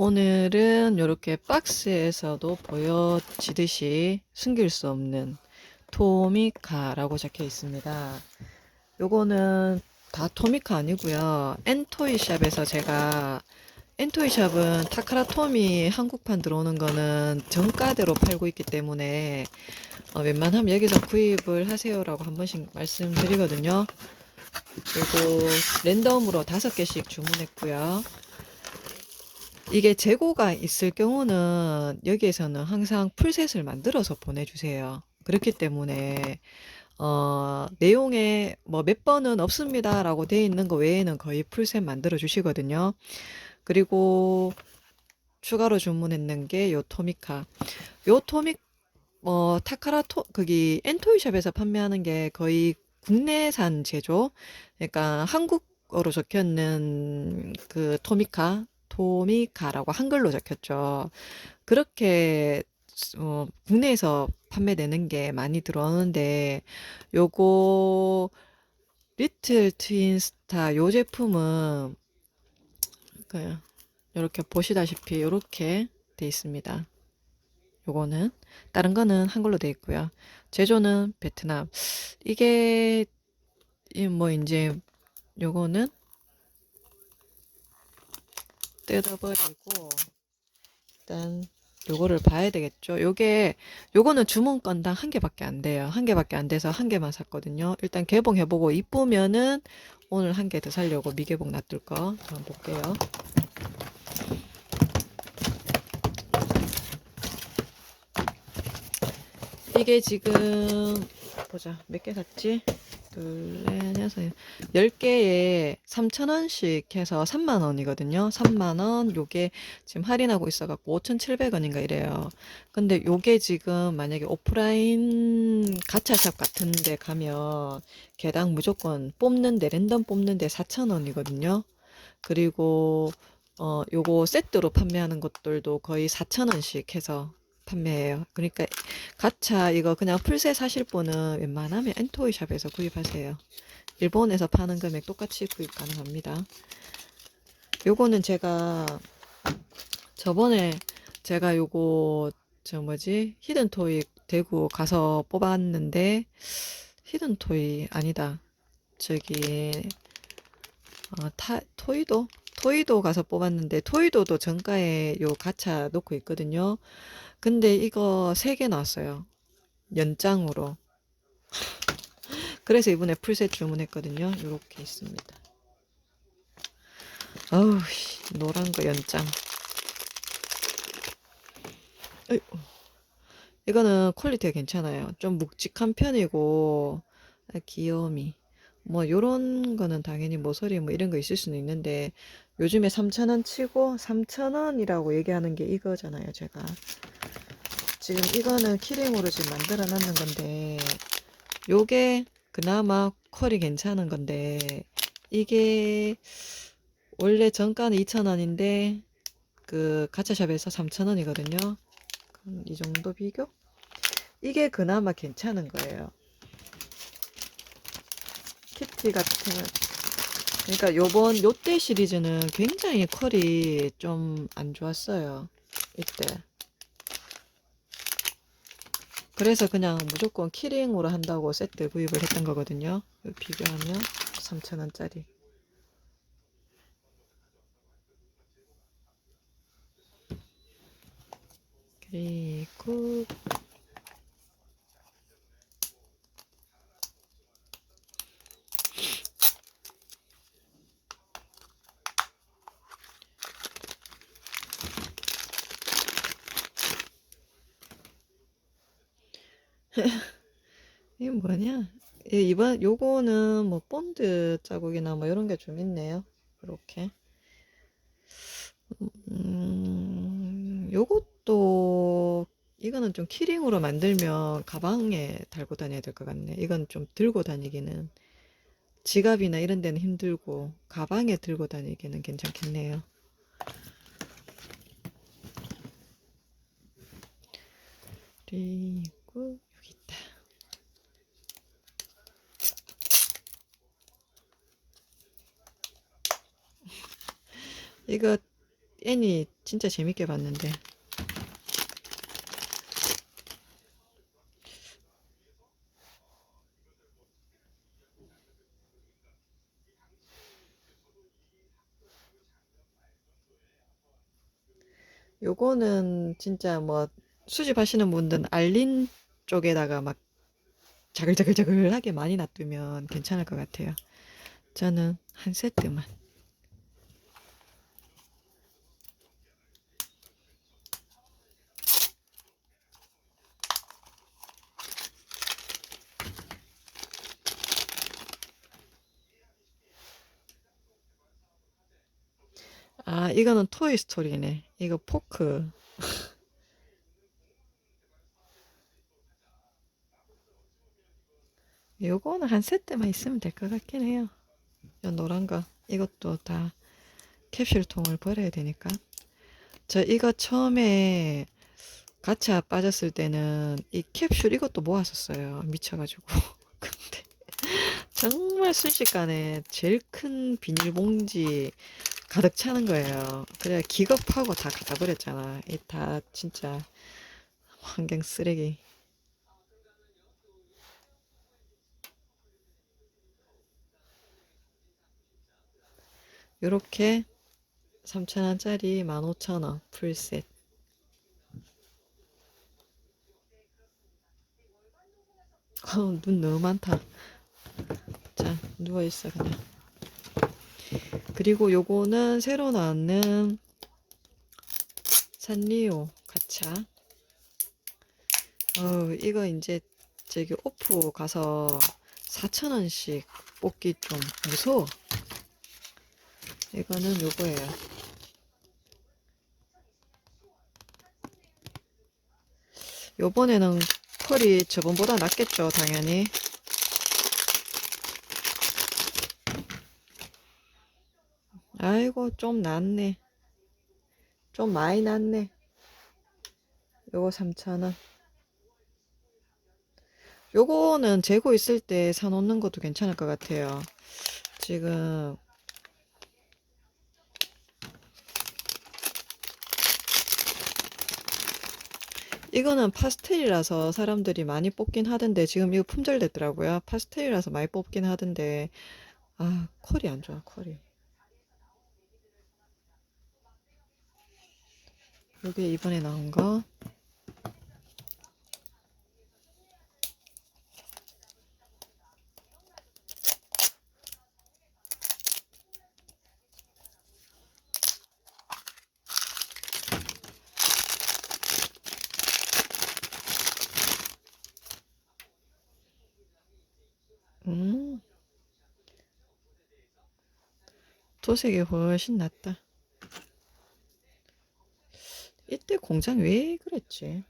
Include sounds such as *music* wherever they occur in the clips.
오늘은 이렇게 박스에서도 보여지듯이 숨길 수 없는 토미카라고 적혀 있습니다. 요거는 다 토미카 아니고요. 엔토이샵에서 제가 엔토이샵은 타카라토미 한국판 들어오는 거는 정가대로 팔고 있기 때문에 어, 웬만하면 여기서 구입을 하세요라고 한 번씩 말씀드리거든요. 그리고 랜덤으로 다섯 개씩 주문했고요. 이게 재고가 있을 경우는 여기에서는 항상 풀셋을 만들어서 보내주세요. 그렇기 때문에 어, 내용에 뭐 몇 번은 없습니다라고 돼 있는 거 외에는 거의 풀셋 만들어 주시거든요. 그리고 추가로 주문했는 게 요 토미카. 요 토미 어 타카라 토 거기 엔토이샵에서 판매하는 게 거의 국내산 제조. 그러니까 한국어로 적혀 있는 그 토미카 토미카라고 한글로 적혔죠. 그렇게 어, 국내에서 판매되는 게 많이 들어오는데 요거 리틀 트윈스타 요 제품은 그 이렇게 보시다시피 이렇게 돼 있습니다. 요거는 다른 거는 한글로 돼 있고요. 제조는 베트남. 이게 이뭐 이제 요거는 뜯어버리고 일단 요거를 봐야 되겠죠. 요게 요거는 주문 건당 한 개밖에 안 돼요. 한 개밖에 안 돼서 한 개만 샀거든요. 일단 개봉해보고 이쁘면은 오늘 한 개 더 살려고 미개봉 놔둘 거 한번 볼게요. 이게 지금 보자 몇 개 샀지? 둘, 넷, 여섯, 열 개에 3,000원씩 해서 3만 원이거든요. 3만 원. 요게 지금 할인하고 있어 갖고 5,700원인가 이래요. 근데 요게 지금 만약에 오프라인 가차샵 같은 데 가면 개당 무조건 뽑는데, 랜덤 뽑는데 4,000원이거든요. 그리고 어, 요거 세트로 판매하는 것들도 거의 4,000원씩 해서 판매해요. 그러니까 가차 이거 그냥 풀세 사실 분은 웬만하면 엔토이 샵에서 구입하세요. 일본에서 파는 금액 똑같이 구입 가능합니다. 요거는 제가 저번에 제가 요거 저 뭐지 히든 토이 대구 가서 뽑았는데 히든 토이 아니다. 저기 어, 타 토이도 토이도 가서 뽑았는데 토이도도 정가에 요 가차 놓고 있거든요. 근데 이거 세 개 나왔어요. 연장으로. 그래서 이번에 풀셋 주문했거든요. 요렇게 있습니다. 씨, 노란 거 연장. 어이, 이거는 퀄리티가 괜찮아요. 좀 묵직한 편이고, 아, 귀여움이. 뭐, 요런 거는 당연히 모서리 뭐 이런 거 있을 수는 있는데, 요즘에 3,000원 치고 3,000원이라고 얘기하는 게 이거잖아요, 제가. 지금 이거는 키링으로 지금 만들어 놨는 건데, 요게 그나마 퀄이 괜찮은 건데, 이게 원래 정가는 2,000원인데, 그 가차샵에서 3,000원이거든요. 이 정도 비교? 이게 그나마 괜찮은 거예요. 키티 같은, 그러니까 요번 요때 시리즈는 굉장히 퀄이 좀 안 좋았어요. 이때. 그래서 그냥 무조건 키링으로 한다고 세트 구입을 했던 거거든요. 비교하면 3,000원짜리. 그리고 이게 뭐냐? 예, 이번 요거는 뭐 본드 자국이나 뭐 이런 게 좀 있네요. 이렇게. 음, 요것도 이거는 좀 키링으로 만들면 가방에 달고 다녀야 될 것 같네. 이건 좀 들고 다니기는 지갑이나 이런 데는 힘들고 가방에 들고 다니기는 괜찮겠네요. 그리고 여기 있다. 이거 애니 진짜 재밌게 봤는데. 요거는 진짜 뭐 수집하시는 분들은 알린 쪽에다가 막 자글자글자글하게 많이 놔두면 괜찮을 것 같아요. 저는 한 세트만. 아, 이거는 토이 스토리네. 이거 포크. 요거는 한 세트만 있으면 될 것 같긴 해요. 요 노란 거. 이것도 다 캡슐통을 버려야 되니까. 저 이거 처음에 가차 빠졌을 때는 이 캡슐 이것도 모았었어요. 미쳐가지고. *laughs* 근데 정말 순식간에 제일 큰 비닐봉지 가득 차는 거예요. 그래 기겁하고 다 갖다 버렸잖아. 이 다 진짜 환경 쓰레기. 요렇게 3,000원짜리 15,000원 풀셋. 어우, 눈 너무 많다. 자, 누워있어, 그냥. 그리고 요거는 새로 나왔는 산리오 가차. 어, 이거 이제 저기 오프 가서 4,000원씩 뽑기 좀 무서워. 이거는 요거예요. 요번에는 컬이 저번보다 낫겠죠, 당연히. 아이고, 좀 낫네. 좀 많이 낫네. 요거 3,000원. 요거는 재고 있을 때 사놓는 것도 괜찮을 것 같아요. 지금 이거는 파스텔이라서 사람들이 많이 뽑긴 하던데 지금 이거 품절됐더라고요. 파스텔이라서 많이 뽑긴 하던데 아 컬이 안 좋아 컬이. 요게 이번에 나온 거. 음. 도색이 훨씬 낫다. 이때 공장 왜 그랬지?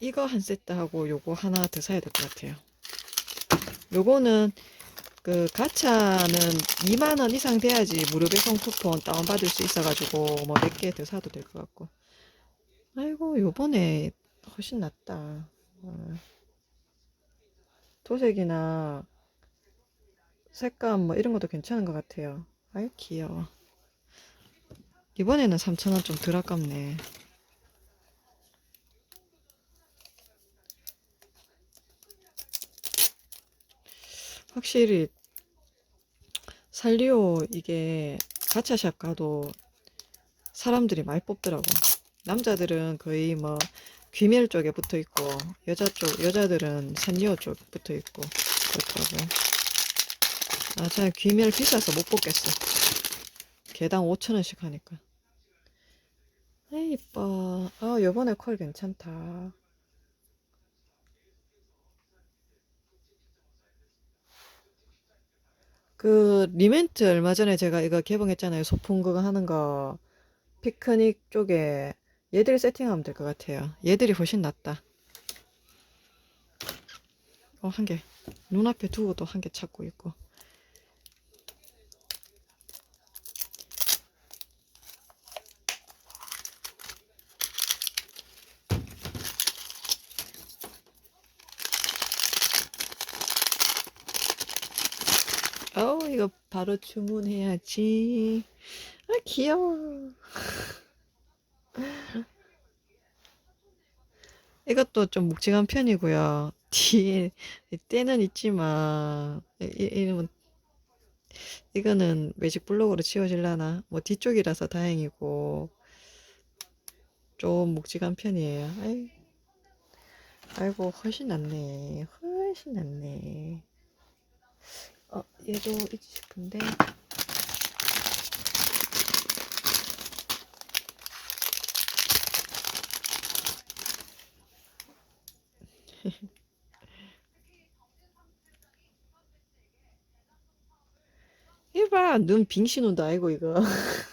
이거 한 세트 하고 요거 하나 더 사야 될 것 같아요. 요거는 그 가차는 2만 원 이상 돼야지 무료 배송 쿠폰 다운받을 수 있어가지고 뭐 몇 개 더 사도 될 것 같고. 아이고 요번에 훨씬 낫다. 어. 도색이나 색감 뭐 이런 것도 괜찮은 것 같아요. 아이 귀여워. 이번에는 3,000원 좀 덜 아깝네. 확실히 살리오 이게 가차샵 가도 사람들이 많이 뽑더라고. 남자들은 거의 뭐 귀멸 쪽에 붙어 있고 여자 쪽 여자들은 산리오 쪽 붙어 있고 그렇더라고요. 아, 제가 귀멸 비싸서 못 뽑겠어. 개당 5,000원씩 하니까. 에이, 이뻐. 아, 요번에 컬 괜찮다. 그 리멘트 얼마 전에 제가 이거 개봉했잖아요. 소품 그거 하는 거 피크닉 쪽에 얘들 세팅하면 될 것 같아요. 얘들이 훨씬 낫다. 어, 한 개. 눈앞에 두고도 한 개 찾고 있고. 어우, 이거 바로 주문해야지. 아, 귀여워. *laughs* 이것도 좀 묵직한 편이고요. *laughs* 뒤에 때는 있지만 이, 이- 이놈은 이거는 매직 블록으로 치워질라나? 뭐 뒤쪽이라서 다행이고 좀 묵직한 편이에요. 아이, 아이고 훨씬 낫네. 훨씬 낫네. 어, 얘도 있지 싶은데. *laughs* 이봐, 눈 빙신 온다, 아이고, 이거. *laughs*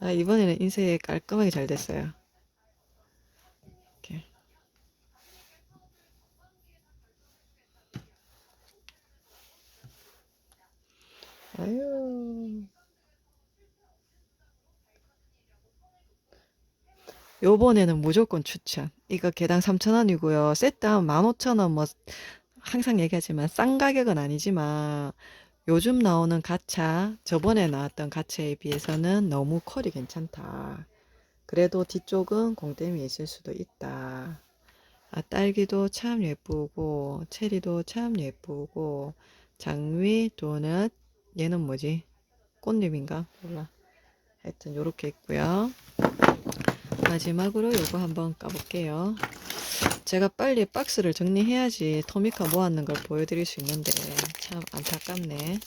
아, 이번에는 인쇄 깔끔하게 잘 됐어요. 이렇게. 아유. 요번에는 무조건 추천. 이거 개당 3,000원이고요. 세트 한 15,000원 뭐 항상 얘기하지만 싼 가격은 아니지만 요즘 나오는 가차, 저번에 나왔던 가차에 비해서는 너무 퀄이 괜찮다. 그래도 뒤쪽은 공댐이 있을 수도 있다. 아, 딸기도 참 예쁘고, 체리도 참 예쁘고, 장미, 도넛, 얘는 뭐지? 꽃잎인가? 몰라. 하여튼 요렇게 있고요. 마지막으로 요거 한번 까볼게요. 제가 빨리 박스를 정리해야지 토미카 모았는 걸 보여드릴 수 있는데 참 안타깝네.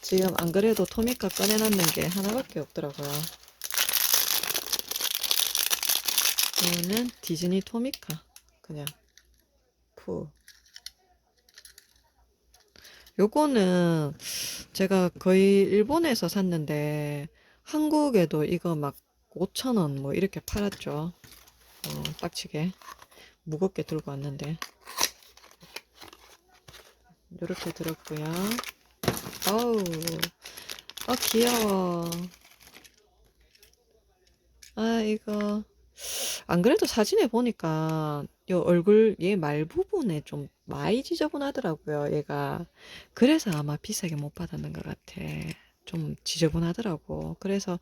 지금 안 그래도 토미카 꺼내놨는 게 하나밖에 없더라고요. 이거는 디즈니 토미카 그냥 푸. 요거는 제가 거의 일본에서 샀는데 한국에도 이거 막 5,000원 뭐 이렇게 팔았죠. 어, 빡치게. 무겁게 들고 왔는데. 이렇게 들었고요. 어우, 어, 귀여워. 아, 이거. 안 그래도 사진에 보니까 요 얼굴 얘 말 부분에 좀 많이 지저분하더라고요, 얘가. 그래서 아마 비싸게 못 받았는 것 같아. 좀 지저분하더라고. 그래서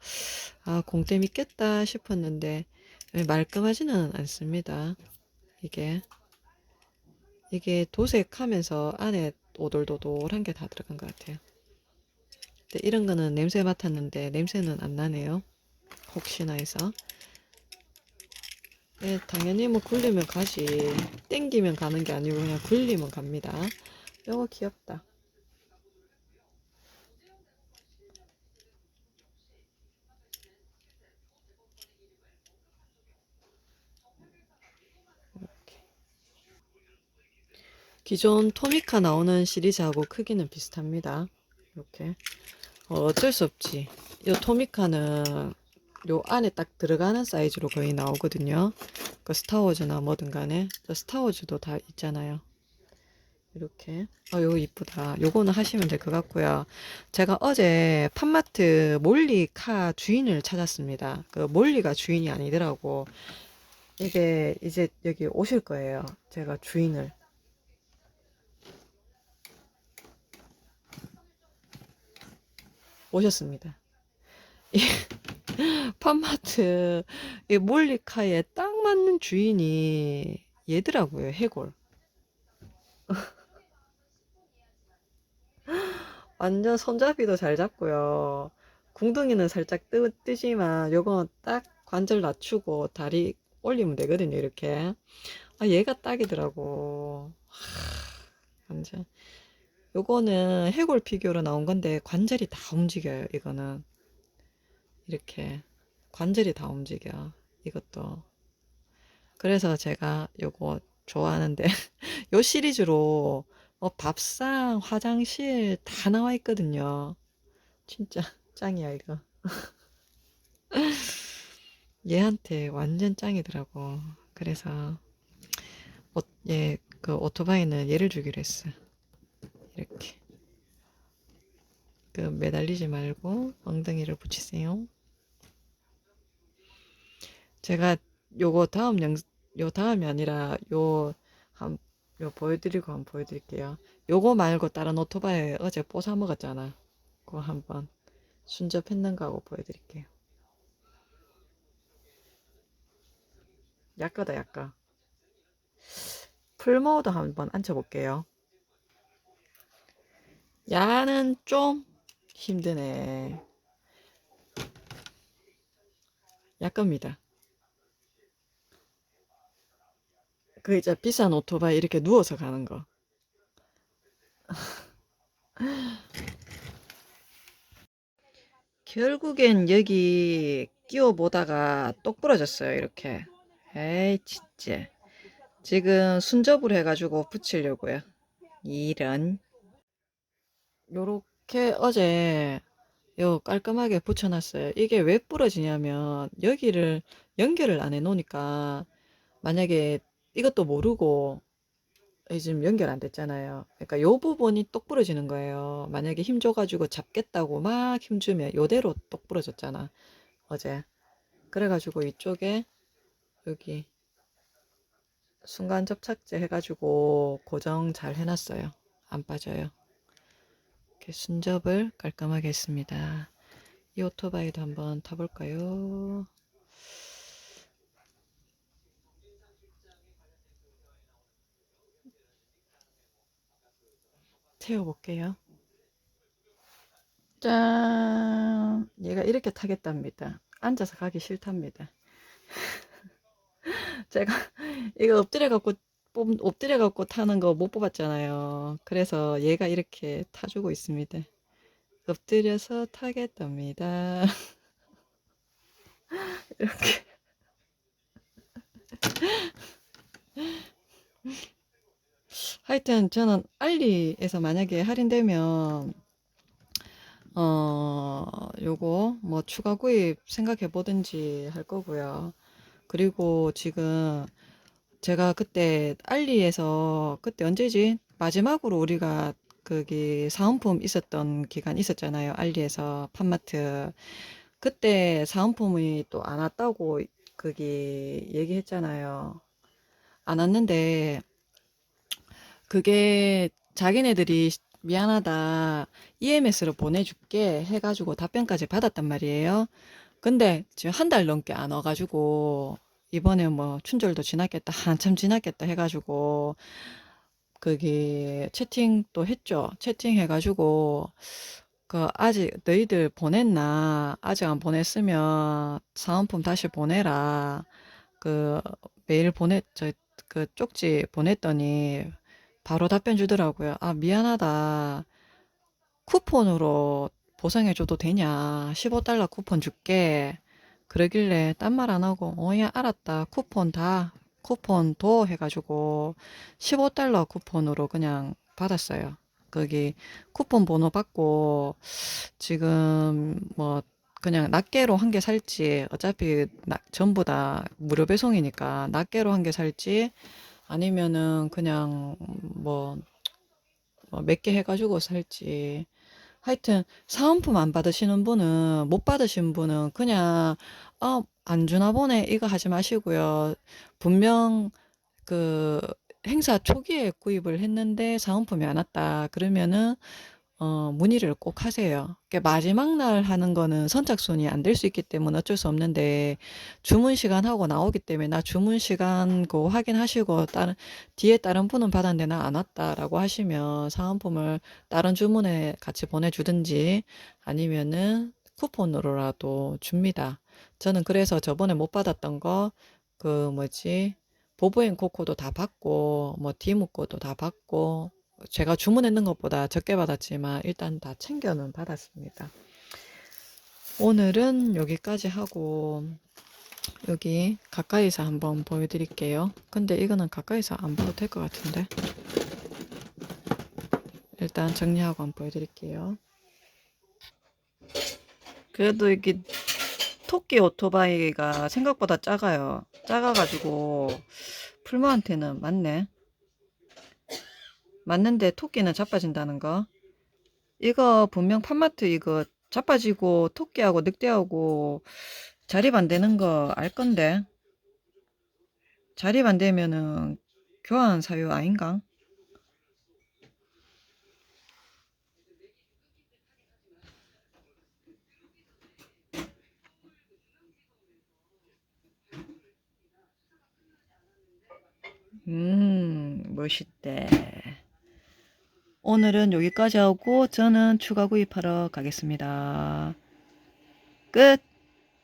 아, 공댐 있겠다 싶었는데 말끔하지는 않습니다. 이게 이게 도색하면서 안에 오돌도돌한 게 다 들어간 것 같아요. 근데 이런 거는 냄새 맡았는데 냄새는 안 나네요. 혹시나 해서. 네, 당연히 뭐 굴리면 가지. 땡기면 가는 게 아니고 그냥 굴리면 갑니다. 요거 귀엽다. 기존 토미카 나오는 시리즈하고 크기는 비슷합니다. 이렇게. 어, 어쩔 수 없지. 이 토미카는 요 안에 딱 들어가는 사이즈로 거의 나오거든요. 그 스타워즈나 뭐든 간에. 저 스타워즈도 다 있잖아요. 이렇게. 어, 요거 이쁘다. 요거는 하시면 될 것 같고요. 제가 어제 팜마트 몰리카 주인을 찾았습니다. 그 몰리가 주인이 아니더라고. 이게 이제 여기 오실 거예요. 제가 주인을. 오셨습니다. 이 *laughs* 팜마트 이 몰리카에 딱 맞는 주인이 얘더라고요, 해골. *laughs* 완전 손잡이도 잘 잡고요. 궁둥이는 살짝 뜨, 뜨지만 요건 딱 관절 낮추고 다리 올리면 되거든요, 이렇게. 아, 얘가 딱이더라고. 하, 완전. 요거는 해골 피규어로 나온 건데 관절이 다 움직여요, 이거는. 이렇게 관절이 다 움직여. 이것도. 그래서 제가 요거 좋아하는데 *laughs* 요 시리즈로 어, 밥상, 화장실 다 나와 있거든요. 진짜 *laughs* 짱이야, 이거. *laughs* 얘한테 완전 짱이더라고. 그래서 어, 얘, 그 오토바이는 얘를 주기로 했어. 이렇게. 그 매달리지 말고 엉덩이를 붙이세요. 제가 요거 다음 영, 요 다음이 아니라 요, 한, 요 보여드리고 한번 보여드릴게요. 요거 말고 다른 오토바이 어제 뽀사 먹었잖아. 그거 한번 순접했는가 하고 보여드릴게요. 약가다 약가. 풀모드 한번 앉혀볼게요. 야는 좀 힘드네. 약겁니다. 그 이제 비싼 오토바이 이렇게 누워서 가는 거. *laughs* 결국엔 여기 끼워 보다가 똑 부러졌어요, 이렇게. 에이, 진짜. 지금 순접을 해가지고 붙이려고요. 이런. 요렇게 어제 요 깔끔하게 붙여놨어요. 이게 왜 부러지냐면 여기를 연결을 안 해놓으니까 만약에 이것도 모르고 이 지금 연결 안 됐잖아요. 그러니까 요 부분이 똑 부러지는 거예요. 만약에 힘 줘가지고 잡겠다고 막 힘주면 요대로 똑 부러졌잖아. 어제. 그래가지고 이쪽에 여기 순간 접착제 해가지고 고정 잘 해놨어요. 안 빠져요. 이렇게 순접을 깔끔하게 했습니다. 이 오토바이도 한번 타볼까요? 태워볼게요. 짠! 얘가 이렇게 타겠답니다. 앉아서 가기 싫답니다. *laughs* 제가 이거 엎드려 갖고 뽑- 엎드려 갖고 타는 거 못 뽑았잖아요. 그래서 얘가 이렇게 타주고 있습니다. 엎드려서 타겠답니다. *laughs* 이렇게. 하여튼 저는 알리에서 만약에 할인되면 어 요거 뭐 추가 구입 생각해 보든지 할 거고요. 그리고 지금 제가 그때 알리에서 그때 언제지? 마지막으로 우리가 거기 사은품 있었던 기간 있었잖아요. 알리에서 팜마트. 그때 사은품이 또 안 왔다고 거기 얘기했잖아요. 안 왔는데 그게 자기네들이 미안하다. EMS로 보내줄게 해가지고 답변까지 받았단 말이에요. 근데 지금 한 달 넘게 안 와가지고 이번에 뭐 춘절도 지났겠다. 한참 지났겠다 해가지고 거기 채팅 또 했죠. 채팅 해가지고 그 아직 너희들 보냈나? 아직 안 보냈으면 사은품 다시 보내라. 그 메일 보냈 저그 쪽지 보냈더니 바로 답변 주더라고요. 아, 미안하다. 쿠폰으로 보상해줘도 되냐? 15달러 쿠폰 줄게. 그러길래 딴 말 안 하고, 어, 야, 알았다. 쿠폰 다, 쿠폰 도 해가지고 15달러 쿠폰으로 그냥 받았어요. 거기 쿠폰 번호 받고 지금 뭐 그냥 낱개로 한 개 살지 어차피 나- 전부 다 무료 배송이니까 낱개로 한 개 살지 아니면은 그냥 뭐 몇 개 해가지고 살지. 하여튼 사은품 안 받으시는 분은 못 받으신 분은 그냥 아, 안 주나 보네 이거 하지 마시고요. 분명 그 행사 초기에 구입을 했는데 사은품이 안 왔다. 그러면은 어, 문의를 꼭 하세요. 그게 마지막 날 하는 거는 선착순이 안 될 수 있기 때문에 어쩔 수 없는데 주문 시간 하고 나오기 때문에 나 주문 시간 그 확인하시고 다른 뒤에 다른 분은 받았는데 나 안 왔다라고 하시면 사은품을 다른 주문에 같이 보내주든지 아니면은 쿠폰으로라도 줍니다. 저는 그래서 저번에 못 받았던 거 그 뭐지 보브앤 코코도 다 받고 뭐 디무 거도 다 받고 제가 주문했는 것보다 적게 받았지만 일단 다 챙겨는 받았습니다. 오늘은 여기까지 하고 여기 가까이서 한번 보여드릴게요. 근데 이거는 가까이서 안 봐도 될 것 같은데 일단 정리하고 한번 보여드릴게요. 그래도 이게 토끼 오토바이가 생각보다 작아요. 작아가지고 풀모한테는 맞네. 맞는데 토끼는 자빠진다는 거. 이거 분명 팜마트 이거 자빠지고 토끼하고 늑대하고 자립 안 되는 거 알 건데. 자립 안 되면은 교환 사유 아닌가? 음, 멋있대. 오늘은 여기까지 하고 저는 추가 구입하러 가겠습니다. 끝!